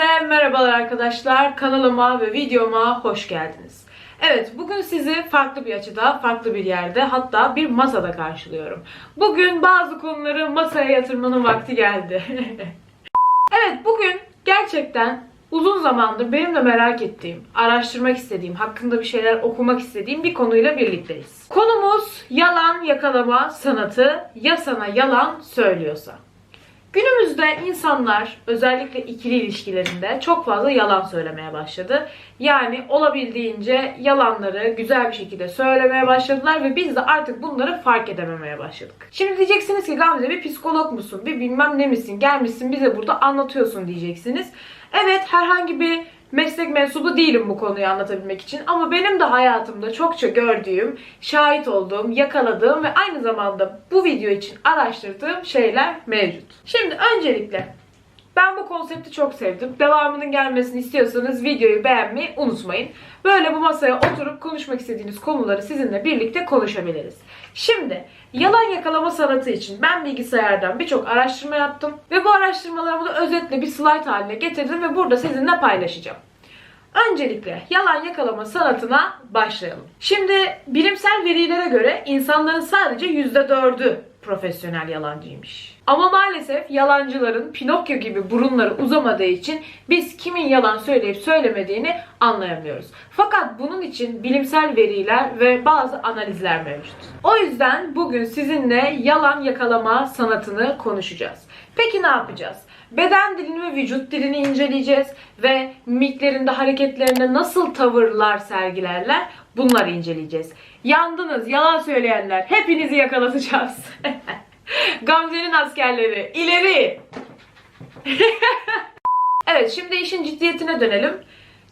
Hepinize merhabalar arkadaşlar. Kanalıma ve videoma hoş geldiniz. Evet, bugün sizi farklı bir açıda, farklı bir yerde, hatta bir masada karşılıyorum. Bugün bazı konuları masaya yatırmanın vakti geldi. evet, bugün gerçekten uzun zamandır benim de merak ettiğim, araştırmak istediğim, hakkında bir şeyler okumak istediğim bir konuyla birlikteyiz. Konumuz yalan yakalama sanatı, ya sana yalan söylüyorsa. Günümüzde insanlar özellikle ikili ilişkilerinde çok fazla yalan söylemeye başladı. Yani olabildiğince yalanları güzel bir şekilde söylemeye başladılar ve biz de artık bunları fark edememeye başladık. Şimdi diyeceksiniz ki Gamze bir psikolog musun, bir bilmem ne misin, gelmişsin bize burada anlatıyorsun diyeceksiniz. Evet herhangi bir meslek mensubu değilim bu konuyu anlatabilmek için ama benim de hayatımda çokça gördüğüm, şahit olduğum, yakaladığım ve aynı zamanda bu video için araştırdığım şeyler mevcut. Şimdi öncelikle ben bu konsepti çok sevdim. Devamının gelmesini istiyorsanız videoyu beğenmeyi unutmayın. Böyle bu masaya oturup konuşmak istediğiniz konuları sizinle birlikte konuşabiliriz. Şimdi yalan yakalama sanatı için ben bilgisayardan birçok araştırma yaptım ve bu araştırmalarımı da özetle bir slide haline getirdim ve burada sizinle paylaşacağım. Öncelikle yalan yakalama sanatına başlayalım. Şimdi bilimsel verilere göre insanların sadece %4'ü profesyonel yalancıymış. Ama maalesef yalancıların Pinokyo gibi burunları uzamadığı için biz kimin yalan söyleyip söylemediğini anlayamıyoruz. Fakat bunun için bilimsel veriler ve bazı analizler mevcut. O yüzden bugün sizinle yalan yakalama sanatını konuşacağız. Peki ne yapacağız? Beden dilini ve vücut dilini inceleyeceğiz ve mimiklerinde, hareketlerinde nasıl tavırlar sergilerler bunları inceleyeceğiz. Yandınız yalan söyleyenler hepinizi yakalatacağız. Gamze'nin askerleri ileri. evet şimdi işin ciddiyetine dönelim.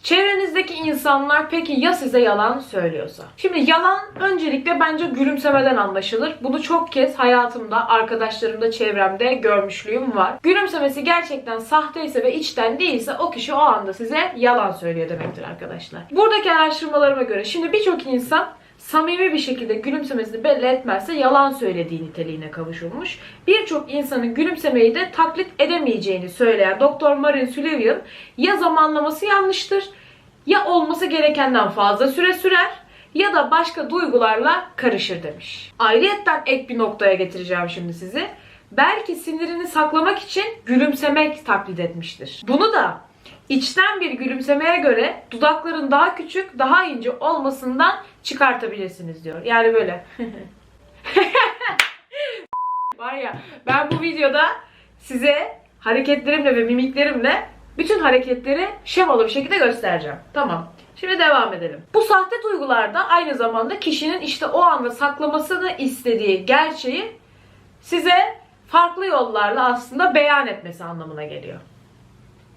Çevrenizdeki insanlar peki ya size yalan söylüyorsa? Şimdi yalan öncelikle bence gülümsemeden anlaşılır. Bunu çok kez hayatımda, arkadaşlarımda, çevremde görmüşlüğüm var. Gülümsemesi gerçekten sahteyse ve içten değilse o kişi o anda size yalan söylüyor demektir arkadaşlar. Buradaki araştırmalarıma göre şimdi birçok insan samimi bir şekilde gülümsemesini belli etmezse yalan söylediği niteliğine kavuşulmuş. Birçok insanın gülümsemeyi de taklit edemeyeceğini söyleyen Dr. Marin Sullivan ya zamanlaması yanlıştır ya olması gerekenden fazla süre sürer ya da başka duygularla karışır demiş. Ayrıyetten ek bir noktaya getireceğim şimdi sizi. Belki sinirini saklamak için gülümsemek taklit etmiştir. Bunu da içten bir gülümsemeye göre dudakların daha küçük, daha ince olmasından çıkartabilirsiniz diyor. Yani böyle. Var ya ben bu videoda size hareketlerimle ve mimiklerimle bütün hareketleri şemalı bir şekilde göstereceğim. Tamam. Şimdi devam edelim. Bu sahte duygularda aynı zamanda kişinin işte o anda saklamasını istediği gerçeği size farklı yollarla aslında beyan etmesi anlamına geliyor.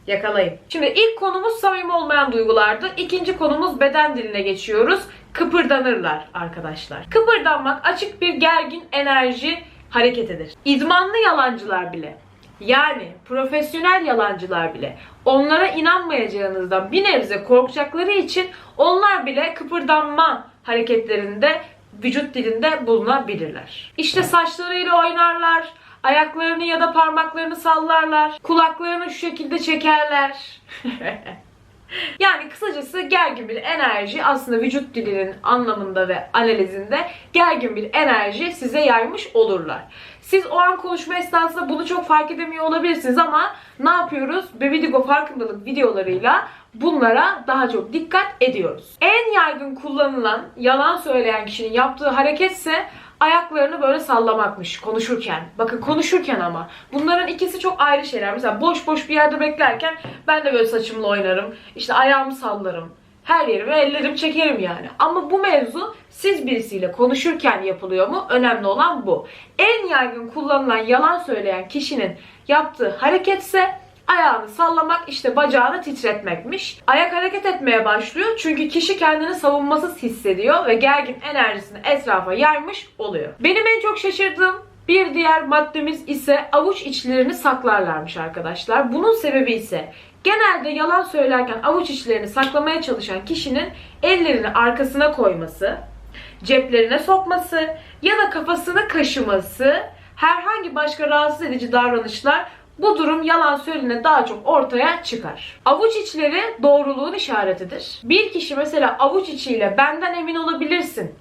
Yakalayın. Şimdi ilk konumuz samimi olmayan duygulardı. İkinci konumuz beden diline geçiyoruz. Kıpırdanırlar arkadaşlar. Kıpırdanmak açık bir gergin enerji hareketidir. İdmanlı yalancılar bile yani profesyonel yalancılar bile onlara inanmayacağınızdan bir nebze korkacakları için onlar bile kıpırdanma hareketlerinde vücut dilinde bulunabilirler. İşte saçlarıyla oynarlar, ayaklarını ya da parmaklarını sallarlar, kulaklarını şu şekilde çekerler. Yani kısacası gergin bir enerji aslında vücut dilinin anlamında ve analizinde gergin bir enerji size yaymış olurlar. Siz o an konuşma esnasında bunu çok fark edemiyor olabilirsiniz ama ne yapıyoruz? Bebidigo farkındalık videolarıyla bunlara daha çok dikkat ediyoruz. En yaygın kullanılan yalan söyleyen kişinin yaptığı hareketse ayaklarını böyle sallamakmış konuşurken. Bakın konuşurken ama. Bunların ikisi çok ayrı şeyler. Mesela boş boş bir yerde beklerken ben de böyle saçımla oynarım. İşte ayağımı sallarım. Her yerime ellerim çekerim yani. Ama bu mevzu siz birisiyle konuşurken yapılıyor mu? Önemli olan bu. En yaygın kullanılan yalan söyleyen kişinin yaptığı hareketse ayağını sallamak işte bacağını titretmekmiş. Ayak hareket etmeye başlıyor çünkü kişi kendini savunmasız hissediyor ve gergin enerjisini etrafa yaymış oluyor. Benim en çok şaşırdığım bir diğer maddemiz ise avuç içlerini saklarlarmış arkadaşlar. Bunun sebebi ise genelde yalan söylerken avuç içlerini saklamaya çalışan kişinin ellerini arkasına koyması, ceplerine sokması ya da kafasını kaşıması, herhangi başka rahatsız edici davranışlar bu durum yalan söylediğinde daha çok ortaya çıkar. Avuç içleri doğruluğun işaretidir. Bir kişi mesela avuç içiyle benden emin olabilirsin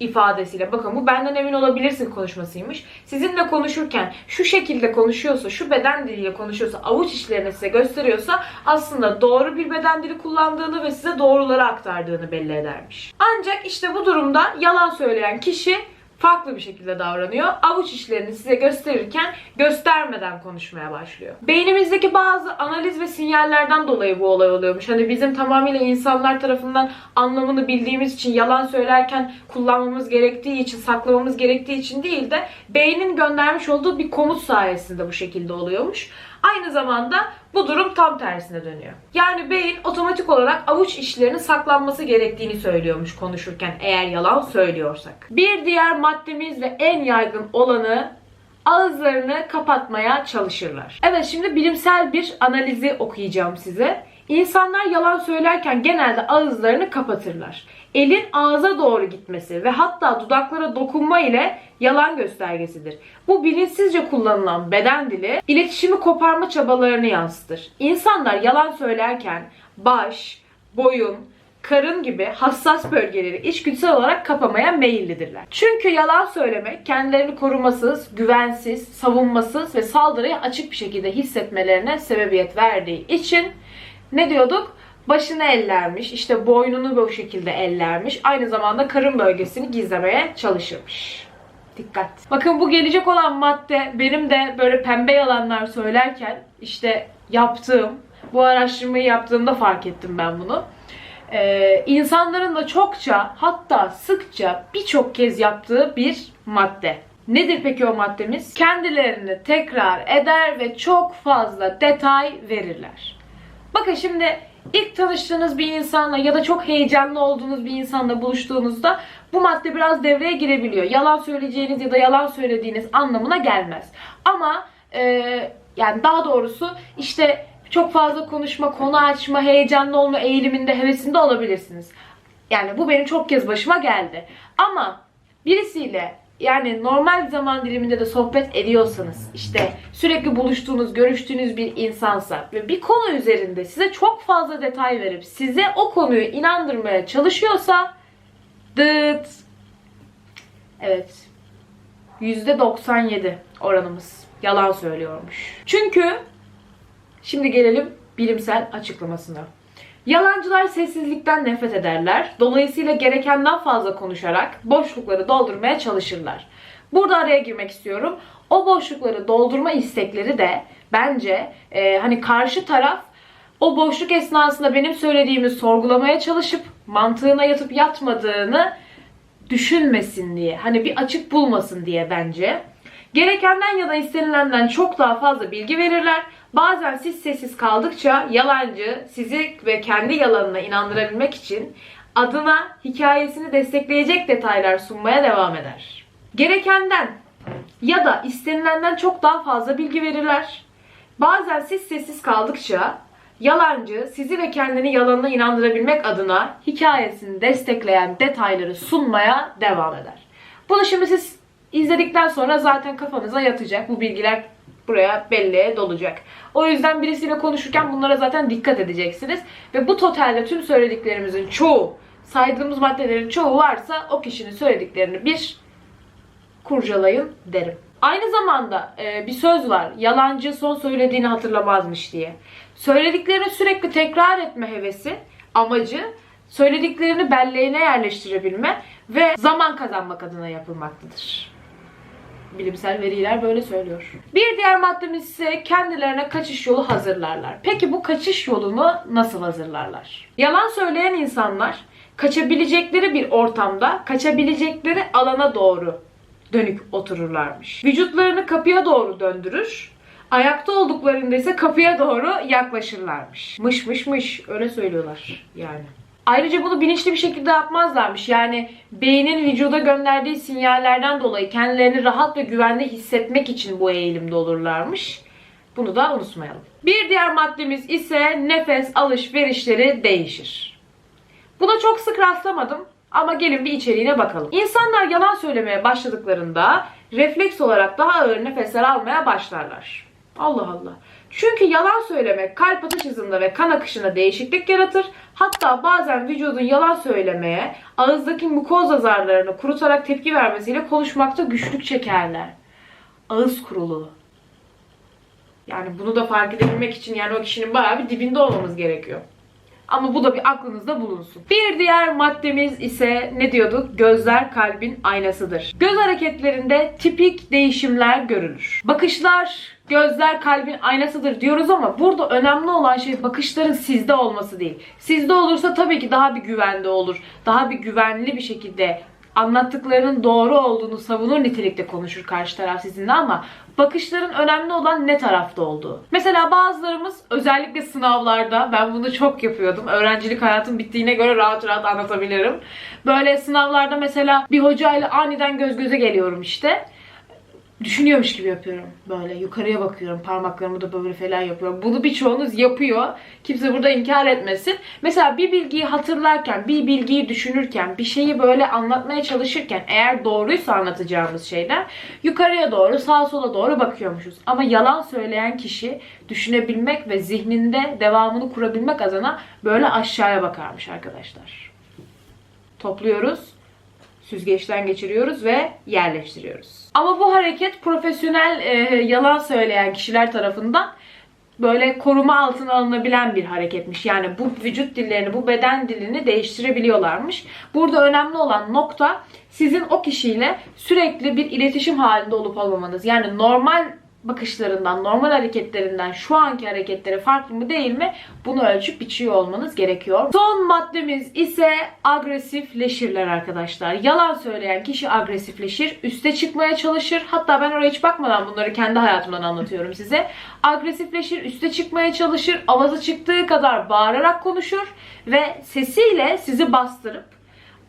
ifadesiyle bakın bu benden emin olabilirsin konuşmasıymış. Sizinle konuşurken şu şekilde konuşuyorsa, şu beden diliyle konuşuyorsa, avuç içlerini size gösteriyorsa aslında doğru bir beden dili kullandığını ve size doğruları aktardığını belli edermiş. Ancak işte bu durumda yalan söyleyen kişi farklı bir şekilde davranıyor. Avuç içlerini size gösterirken göstermeden konuşmaya başlıyor. Beynimizdeki bazı analiz ve sinyallerden dolayı bu olay oluyormuş. Hani bizim tamamıyla insanlar tarafından anlamını bildiğimiz için yalan söylerken kullanmamız gerektiği için, saklamamız gerektiği için değil de beynin göndermiş olduğu bir komut sayesinde bu şekilde oluyormuş. Aynı zamanda bu durum tam tersine dönüyor. Yani beyin otomatik olarak avuç içlerinin saklanması gerektiğini söylüyormuş konuşurken eğer yalan söylüyorsak. Bir diğer maddemiz ve en yaygın olanı ağızlarını kapatmaya çalışırlar. Evet şimdi bilimsel bir analizi okuyacağım size. İnsanlar yalan söylerken genelde ağızlarını kapatırlar. Elin ağza doğru gitmesi ve hatta dudaklara dokunma ile yalan göstergesidir. Bu bilinçsizce kullanılan beden dili iletişimi koparma çabalarını yansıtır. İnsanlar yalan söylerken baş, boyun, karın gibi hassas bölgeleri içgüdüsel olarak kapamaya meyillidirler. Çünkü yalan söylemek kendilerini korumasız, güvensiz, savunmasız ve saldırıya açık bir şekilde hissetmelerine sebebiyet verdiği için ne diyorduk? Başını ellermiş, işte boynunu bu şekilde ellermiş. Aynı zamanda karın bölgesini gizlemeye çalışırmış. Dikkat. Bakın bu gelecek olan madde benim de böyle pembe yalanlar söylerken işte yaptığım, bu araştırmayı yaptığımda fark ettim ben bunu. Ee, insanların da çokça hatta sıkça birçok kez yaptığı bir madde. Nedir peki o maddemiz? Kendilerini tekrar eder ve çok fazla detay verirler. Bakın şimdi ilk tanıştığınız bir insanla ya da çok heyecanlı olduğunuz bir insanla buluştuğunuzda bu madde biraz devreye girebiliyor. Yalan söyleyeceğiniz ya da yalan söylediğiniz anlamına gelmez. Ama e, yani daha doğrusu işte çok fazla konuşma, konu açma, heyecanlı olma eğiliminde, hevesinde olabilirsiniz. Yani bu benim çok kez başıma geldi. Ama birisiyle yani normal zaman diliminde de sohbet ediyorsanız işte sürekli buluştuğunuz, görüştüğünüz bir insansa ve bir konu üzerinde size çok fazla detay verip size o konuyu inandırmaya çalışıyorsa dıt evet %97 oranımız yalan söylüyormuş. Çünkü Şimdi gelelim bilimsel açıklamasına. Yalancılar sessizlikten nefret ederler. Dolayısıyla gerekenden fazla konuşarak boşlukları doldurmaya çalışırlar. Burada araya girmek istiyorum. O boşlukları doldurma istekleri de bence e, hani karşı taraf o boşluk esnasında benim söylediğimi sorgulamaya çalışıp mantığına yatıp yatmadığını düşünmesin diye. Hani bir açık bulmasın diye bence. Gerekenden ya da istenilenden çok daha fazla bilgi verirler. Bazen siz sessiz kaldıkça yalancı sizi ve kendi yalanına inandırabilmek için adına hikayesini destekleyecek detaylar sunmaya devam eder. Gerekenden ya da istenilenden çok daha fazla bilgi verirler. Bazen siz sessiz kaldıkça yalancı sizi ve kendini yalanına inandırabilmek adına hikayesini destekleyen detayları sunmaya devam eder. Bunu şimdi siz izledikten sonra zaten kafanıza yatacak. Bu bilgiler buraya belleğe dolacak. O yüzden birisiyle konuşurken bunlara zaten dikkat edeceksiniz. Ve bu totalde tüm söylediklerimizin çoğu, saydığımız maddelerin çoğu varsa o kişinin söylediklerini bir kurcalayın derim. Aynı zamanda e, bir söz var. Yalancı son söylediğini hatırlamazmış diye. Söylediklerini sürekli tekrar etme hevesi amacı söylediklerini belleğine yerleştirebilme ve zaman kazanmak adına yapılmaktadır. Bilimsel veriler böyle söylüyor. Bir diğer maddemiz ise kendilerine kaçış yolu hazırlarlar. Peki bu kaçış yolunu nasıl hazırlarlar? Yalan söyleyen insanlar kaçabilecekleri bir ortamda, kaçabilecekleri alana doğru dönük otururlarmış. Vücutlarını kapıya doğru döndürür. Ayakta olduklarında ise kapıya doğru yaklaşırlarmış. Mış mış mış öyle söylüyorlar yani. Ayrıca bunu bilinçli bir şekilde yapmazlarmış. Yani beynin vücuda gönderdiği sinyallerden dolayı kendilerini rahat ve güvende hissetmek için bu eğilimde olurlarmış. Bunu da unutmayalım. Bir diğer maddemiz ise nefes alışverişleri değişir. Buna çok sık rastlamadım ama gelin bir içeriğine bakalım. İnsanlar yalan söylemeye başladıklarında refleks olarak daha ağır nefesler almaya başlarlar. Allah Allah. Çünkü yalan söylemek kalp atış hızında ve kan akışında değişiklik yaratır. Hatta bazen vücudun yalan söylemeye, ağızdaki mukoza zarlarını kurutarak tepki vermesiyle konuşmakta güçlük çekerler. Ağız kuruluğu. Yani bunu da fark edebilmek için yani o kişinin bayağı bir dibinde olmamız gerekiyor. Ama bu da bir aklınızda bulunsun. Bir diğer maddemiz ise ne diyorduk? Gözler kalbin aynasıdır. Göz hareketlerinde tipik değişimler görülür. Bakışlar, gözler kalbin aynasıdır diyoruz ama burada önemli olan şey bakışların sizde olması değil. Sizde olursa tabii ki daha bir güvende olur. Daha bir güvenli bir şekilde anlattıklarının doğru olduğunu savunur nitelikte konuşur karşı taraf sizinle ama bakışların önemli olan ne tarafta olduğu. Mesela bazılarımız özellikle sınavlarda ben bunu çok yapıyordum. Öğrencilik hayatım bittiğine göre rahat rahat anlatabilirim. Böyle sınavlarda mesela bir hocayla aniden göz göze geliyorum işte düşünüyormuş gibi yapıyorum. Böyle yukarıya bakıyorum. Parmaklarımı da böyle falan yapıyorum. Bunu birçoğunuz yapıyor. Kimse burada inkar etmesin. Mesela bir bilgiyi hatırlarken, bir bilgiyi düşünürken, bir şeyi böyle anlatmaya çalışırken eğer doğruysa anlatacağımız şeyler yukarıya doğru, sağa sola doğru bakıyormuşuz. Ama yalan söyleyen kişi düşünebilmek ve zihninde devamını kurabilmek adına böyle aşağıya bakarmış arkadaşlar. Topluyoruz süzgeçten geçiriyoruz ve yerleştiriyoruz. Ama bu hareket profesyonel e, yalan söyleyen kişiler tarafından böyle koruma altına alınabilen bir hareketmiş. Yani bu vücut dillerini, bu beden dilini değiştirebiliyorlarmış. Burada önemli olan nokta sizin o kişiyle sürekli bir iletişim halinde olup olmamanız. Yani normal bakışlarından, normal hareketlerinden şu anki hareketleri farklı mı değil mi? Bunu ölçüp biçiyor olmanız gerekiyor. Son maddemiz ise agresifleşirler arkadaşlar. Yalan söyleyen kişi agresifleşir, üste çıkmaya çalışır. Hatta ben oraya hiç bakmadan bunları kendi hayatımdan anlatıyorum size. Agresifleşir, üste çıkmaya çalışır, avazı çıktığı kadar bağırarak konuşur ve sesiyle sizi bastırıp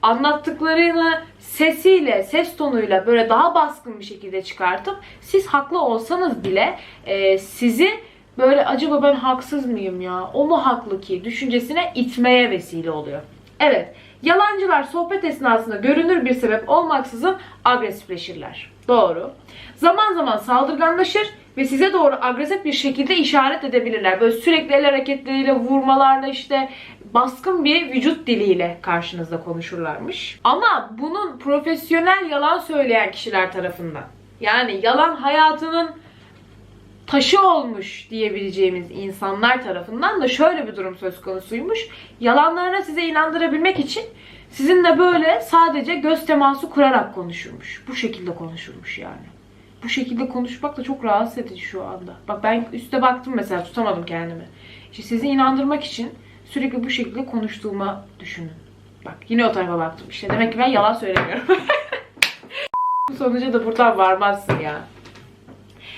anlattıklarını sesiyle, ses tonuyla böyle daha baskın bir şekilde çıkartıp siz haklı olsanız bile e, sizi böyle acaba ben haksız mıyım ya? O mu haklı ki? Düşüncesine itmeye vesile oluyor. Evet, yalancılar sohbet esnasında görünür bir sebep olmaksızın agresifleşirler. Doğru. Zaman zaman saldırganlaşır ve size doğru agresif bir şekilde işaret edebilirler. Böyle sürekli el hareketleriyle, vurmalarla işte baskın bir vücut diliyle karşınızda konuşurlarmış. Ama bunun profesyonel yalan söyleyen kişiler tarafından yani yalan hayatının taşı olmuş diyebileceğimiz insanlar tarafından da şöyle bir durum söz konusuymuş. Yalanlarına size inandırabilmek için sizinle böyle sadece göz teması kurarak konuşurmuş. Bu şekilde konuşurmuş yani. Bu şekilde konuşmak da çok rahatsız edici şu anda. Bak ben üste baktım mesela tutamadım kendimi. İşte sizi inandırmak için sürekli bu şekilde konuştuğuma düşünün. Bak yine o tarafa baktım. İşte demek ki ben yalan söylemiyorum. sonuca da buradan varmazsın ya.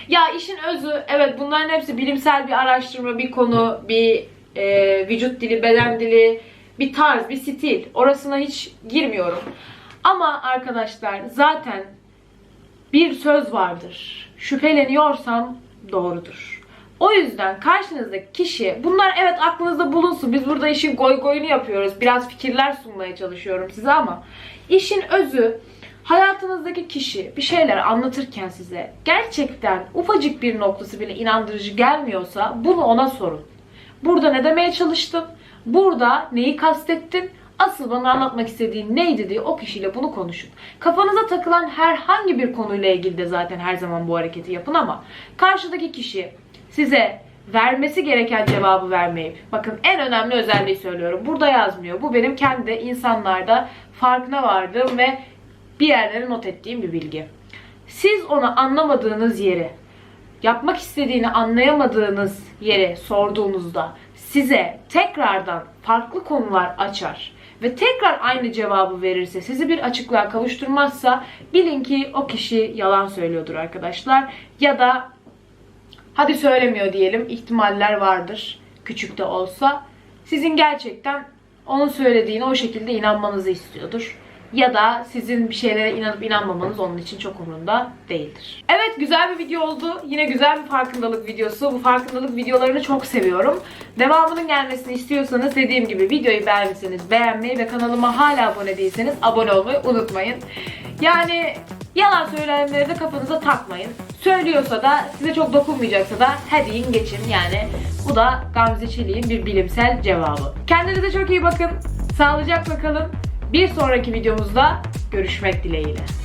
Ya işin özü evet bunların hepsi bilimsel bir araştırma, bir konu, bir e, vücut dili, beden dili, bir tarz, bir stil. Orasına hiç girmiyorum. Ama arkadaşlar zaten bir söz vardır. Şüpheleniyorsam doğrudur. O yüzden karşınızdaki kişi bunlar evet aklınızda bulunsun. Biz burada işin goy goyunu yapıyoruz. Biraz fikirler sunmaya çalışıyorum size ama işin özü hayatınızdaki kişi bir şeyler anlatırken size gerçekten ufacık bir noktası bile inandırıcı gelmiyorsa bunu ona sorun. Burada ne demeye çalıştın? Burada neyi kastettin? Asıl bana anlatmak istediğin neydi diye o kişiyle bunu konuşun. Kafanıza takılan herhangi bir konuyla ilgili de zaten her zaman bu hareketi yapın ama karşıdaki kişi size vermesi gereken cevabı vermeyip bakın en önemli özelliği söylüyorum. Burada yazmıyor. Bu benim kendi insanlarda farkına vardığım ve bir yerlere not ettiğim bir bilgi. Siz ona anlamadığınız yeri, yapmak istediğini anlayamadığınız yere sorduğunuzda size tekrardan farklı konular açar ve tekrar aynı cevabı verirse, sizi bir açıklığa kavuşturmazsa bilin ki o kişi yalan söylüyordur arkadaşlar. Ya da hadi söylemiyor diyelim ihtimaller vardır küçük de olsa. Sizin gerçekten onun söylediğine o şekilde inanmanızı istiyordur. Ya da sizin bir şeylere inanıp inanmamanız onun için çok umurunda değildir. Evet güzel bir video oldu. Yine güzel bir farkındalık videosu. Bu farkındalık videolarını çok seviyorum. Devamının gelmesini istiyorsanız dediğim gibi videoyu beğendiyseniz beğenmeyi ve kanalıma hala abone değilseniz abone olmayı unutmayın. Yani yalan söyleyenleri de kafanıza takmayın. söylüyorsa da size çok dokunmayacaksa da hadi yiyin geçin yani. Bu da Gamze Çelik'in bir bilimsel cevabı. Kendinize çok iyi bakın. Sağlıcakla kalın. Bir sonraki videomuzda görüşmek dileğiyle.